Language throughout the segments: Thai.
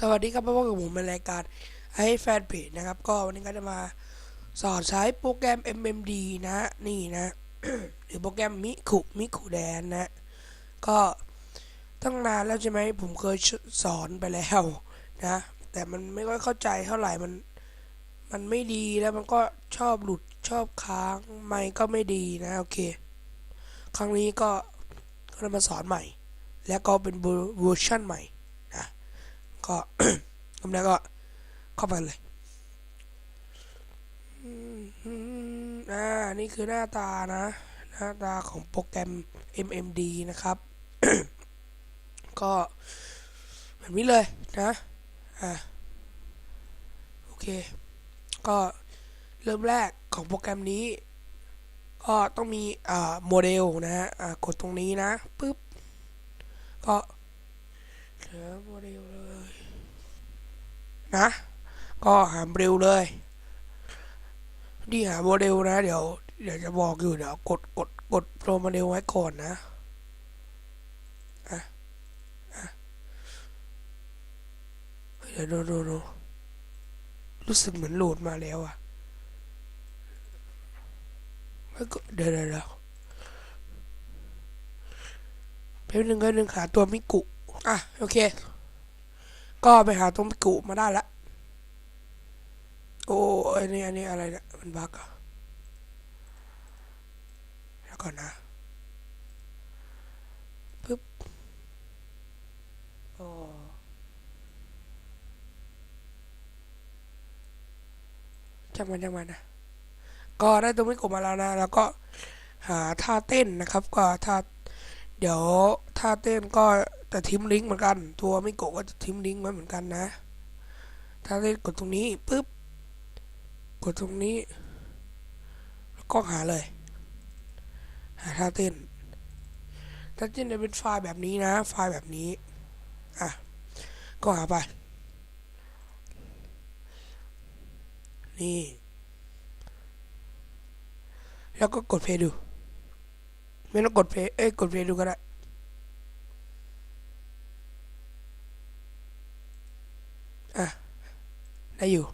สวัสดีครับพบกับผมในรายการไอแฟนเพจนะครับ ก็วันนี้ก็จะมาสอนใช้โปรแกรม MMD นะ นี่นะ หรือโปรแกรมมิคุมิคุแดนนะ ก็ตั้งนานแล้วใช่ไหมผมเคยสอนไปแล้วนะ แต่มันไม่ค่อยเข้าใจเท่าไหร่มัน มันไม่ดีแล้วมันก็ชอบหลุดชอบค้างไม่ก็ไม่ดีนะ โอเค ครั้งนี้ก็ก็จะมาสอนใหม่ แล้วก็เป็นเวอร์ชันใหม่ ก็ทำแล้วก็เข้าไปเลยอืมอืมอ่านี่คือหน้าตานะ หน้าตาของโปรแกรม MMD นะครับ ก็แบบนี้เลยนะ อ่าโอเค ก็เริ่มแรกของโปรแกรมนี้ ก็ต้องมีอ่าโมเดลนะฮะอ่ากดตรงนี้นะปึ๊บก็เหลือโมเดลเลย นะ ก็หาโมเดลเลยนี่หาโมเดลนะ เดี๋ยวเดี๋ยวจะบอกอยู่เดี๋ยวกดกดกดโปรโมเดลไว้ก่อนนะอะอะเดี๋ยวดูดูดูรู้สึกเหมือนโหลดมาแล้วอะแล้วก็เดี๋ยวเดี๋ยวเดี๋ยวเพิ่มหนึ่งก็หนึ่งหาตัวมิกุ อะ โอเค ก็ไปหาตัวมิกุมาได้ละ โอ้อันนี้อันนี้อะไรเนี่ยมันบั๊กอะแล้วก่อนนะปึ๊บโอ้จังมันจังมันนะก็ได้ตัวมิกุมาแล้วนะ แล้วก็หาท่าเต้นนะครับ ก็ท่าเดี๋ยวท่าเต้นก็ จะทิ้มลิงก์เหมือนกัน ตัวไมิโกะก็จะทิ้มลิงก์ไว้เหมือนกันนะท่าเต้นกดตรงนี้ปุ๊บ กดตรงนี้ แล้วก็หาเลย หาท่าเต้นท่าเต้นจะเป็นไฟล์แบบนี้นะ ไฟล์แบบนี้ อะ ก็หาไป นี่ แล้วก็กดเพย์ดู ไม่ต้องกดเพย์เอ้ย กดเพย์ดูก็ได้ อะ ได้อยู่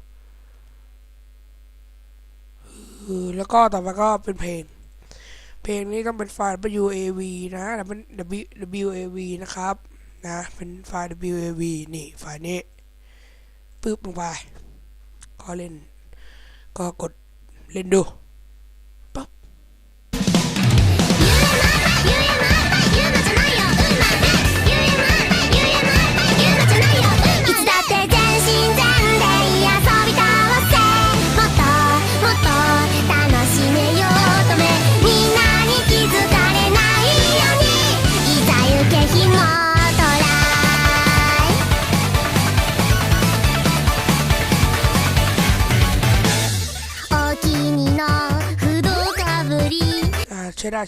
แล้วก็ต่อมาก็เป็นเพลง เพลงนี้ต้องเป็นไฟล์ WAV นะแต่เป็น WAV นะครับ นะ เป็นไฟล์ WAV นี่ ไฟล์นี้ปึ๊บลงไป ก็เล่น ก็กดเล่นดู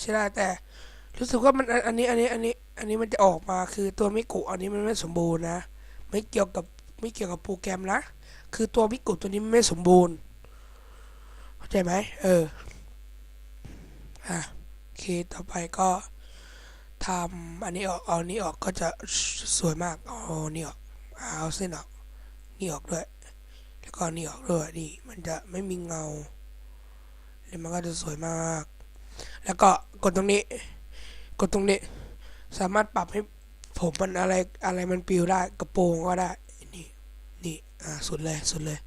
ใช้ได้ใช้ได้แต่ รู้สึกว่ามันอันนี้อันนี้อันนี้อันนี้มันจะออกมาคือตัวมิกุอันนี้มันไม่สมบูรณ์นะไม่เกี่ยวกับไม่เกี่ยวกับโปรแกรมนะคือตัวมิกุตัวนี้มันไม่สมบูรณ์เข้าใจไหมเอออะโอเคต่อไปก็ทำอันนี้ออกเอาอันนี้ออกก็จะสวยมากเอาอันนี่ออกเอาเส้นออกนี่ออกด้วย แล้วก็นี่ออกด้วยนี่มันจะไม่มีเงาแล้วมันก็จะสวยมาก แล้วก็กดตรงนี้ กดตรงนี้ สามารถปรับให้ผมมันอะไรอะไรมันปลิวได้กระโปรงก็ได้ นี่นี่อ่าสุดเลยสุดเลย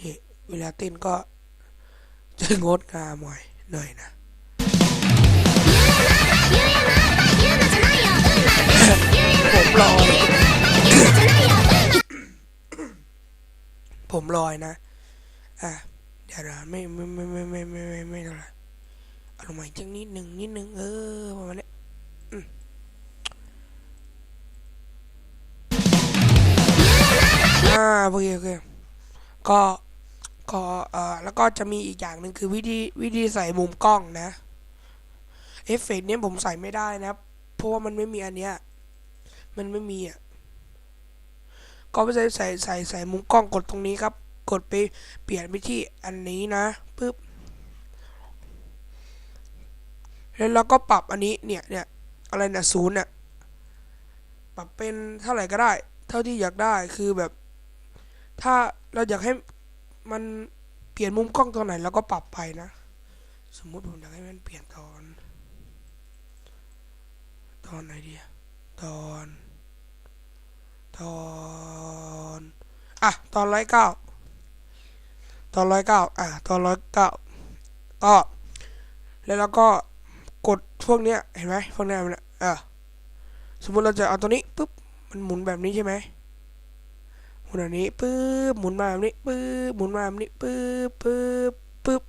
นี่เวลาเต้นก็จะงดงามหน่อยหน่อยนะผมลอยผมลอยนะ อะ เดี๋ยวนะไม่ไม่ไม่ไม่ไม่ไม่ไม่ไม่เท่าไหร่ ลงมาอีกจังนิดหนึ่งนิดหนึ่งเออประมาณนี้อ่าโอเคโอเคก็ก็เอ่อแล้วก็จะมีอีกอย่างหนึ่งคือวิธีวิธีใส่มุมกล้องนะเอฟเฟกต์เนี้ยผมใส่ไม่ได้นะครับ เพราะว่ามันไม่มีอันเนี้ยมันไม่มีอะก็ไปใส่ใส่ใส่ใส่มุมกล้องกดตรงนี้ครับ กดไปเปลี่ยนไปที่อันนี้นะปึ๊บ แล้วเราก็ปรับอันนี้เนี่ยเนี่ยอะไรนะศูนย์เนี่ยปรับเป็นเท่าไหร่ก็ได้ เท่าที่อยากได้คือแบบ ถ้าเราอยากให้มันเปลี่ยนมุมกล้องตอนไหนเราก็ปรับไปนะ สมมุติผมอยากให้มันเปลี่ยนตอน ตอนไหนดีตอน ตอนอะตอนร้อยเก้าตอนร้อยเก้าอะตอนร้อยเก้าก็แล้วเราก็ กดพวกเนี้ยเห็นไหมพวกนี้มันอะเออสมมติเราจะเอาตัวนี้ปุ๊บมันหมุนแบบนี้ใช่ไหมหมุนแบบนี้ปุ๊บหมุนมาแบบนี้ปุ๊บหมุนมาแบบนี้ปุ๊บปุ๊บปุ๊บ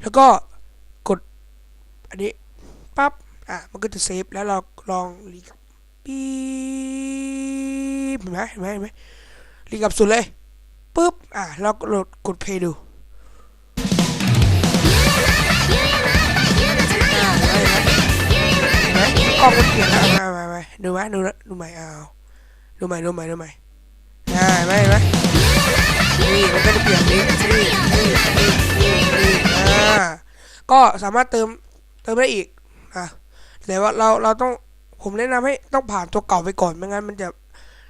แล้วก็กดอันนี้ปั๊บอะมันก็จะเซฟแล้วเราลองรีกับปี๊บเห็นไหมเห็นไหมเห็นไหมรีกับสุดเลยปุ๊บอะแล้วกดกดเพย์ดู กล้องมันเปลี่ยนมามามาดูไหมดูนะดูใหม่เอาดูใหม่ดูใหม่ดูใหม่อ่าไหมเห็นไหมนี่มันก็จะเปลี่ยนนี้นี่นี่นี่นี่อ่าก็สามารถเติมเติมได้อีกอะแต่ว่าเราเราต้องผมแนะนำให้ต้องผ่านตัวเก่าไปก่อนไม่งั้นมันจะ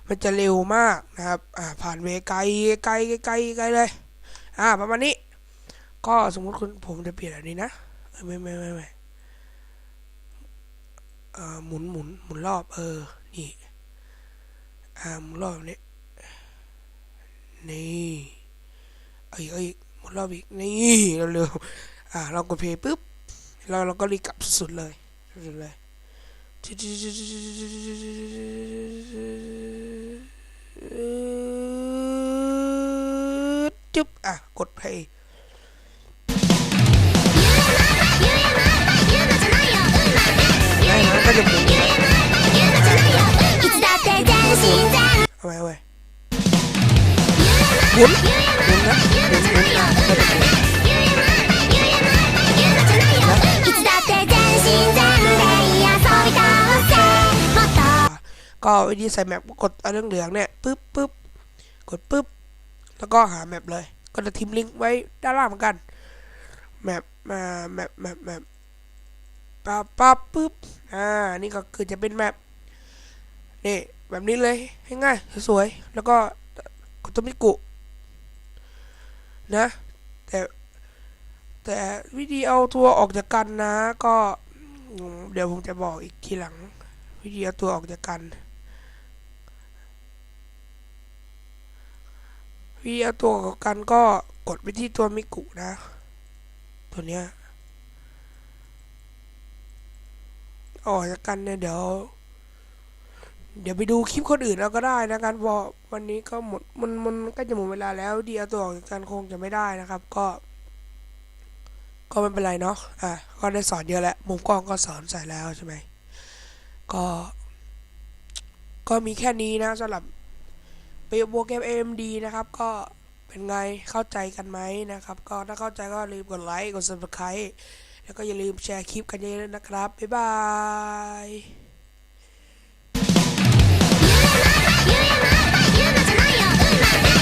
มันจะเร็วมากนะครับ อ่า ผ่านเวไกลไกลไกลไกลเลย อ่า ประมาณนี้ ก็สมมุติคุณผมจะเปลี่ยนอันนี้นะ ไม่ไม่ไม่ไม่เอ่อ หมุนหมุนหมุนรอบเออ นี่อ่าหมุนรอบนี้นี่เอ้ยเอ้ยหมุนรอบอีกนี่เร็วๆอ่าเรากดเพย์ปุ๊บเราเราก็รีกลับสุดเลยสุดเลยจุ๊บอะกดเพย์ ไว้เว้ยหมุนหมุนนะหมุนหมุนนะไม่ต้องหมุนก็วิธีใส่แมปกดเอาเรื่องเหลืองเนี่ยปึ๊บปึ๊บกดปึ๊บแล้วก็หาแมปเลย ก็จะทิ้งลิงก์ไว้ด้านล่างเหมือนกันแมปมาแมปแมปแมปปั๊บปั๊บปึ๊บอ่านี่ก็คือจะเป็นแมปนี่ แบบนี้เลยง่ายๆสวยๆแล้วก็กดตัวมิกุนะ แต่แต่วิธีเอาตัวออกจากกันนะ ก็เดี๋ยวผมจะบอกอีกทีหลัง วิธีเอาตัวออกจากกันวิธีเอาตัวออกจากกันก็กดไปที่ตัวมิกุนะ ตัวเนี้ยออกจากกันเนี่ยเดี๋ยว เดี๋ยวไปดูคลิปคนอื่นแล้วก็ได้นะกันพราะวันนี้ก็หมดมันมันก็จะหมดเวลาแล้วเดียวตัวออกจากกันคงจะไม่ได้นะครับ ก็ ก็ไม่เป็นไรเนาะอะก็ได้สอนเยอะแล้วมุมกล้องก็สอนใส่แล้วใช่ไหมก็ ก็มีแค่นี้นะสำหรับเปโปรแกรม AMD นะครับ ก็เป็นไงเข้าใจกันไหมนะครับ ก็ถ้าเข้าใจก็ลืมกดไลค์กด subscribe แล้วก็อย่าลืมแชร์คลิปกันเยอะๆนะครับบ๊ายบาย ゆうやなあ言うのじゃないようなで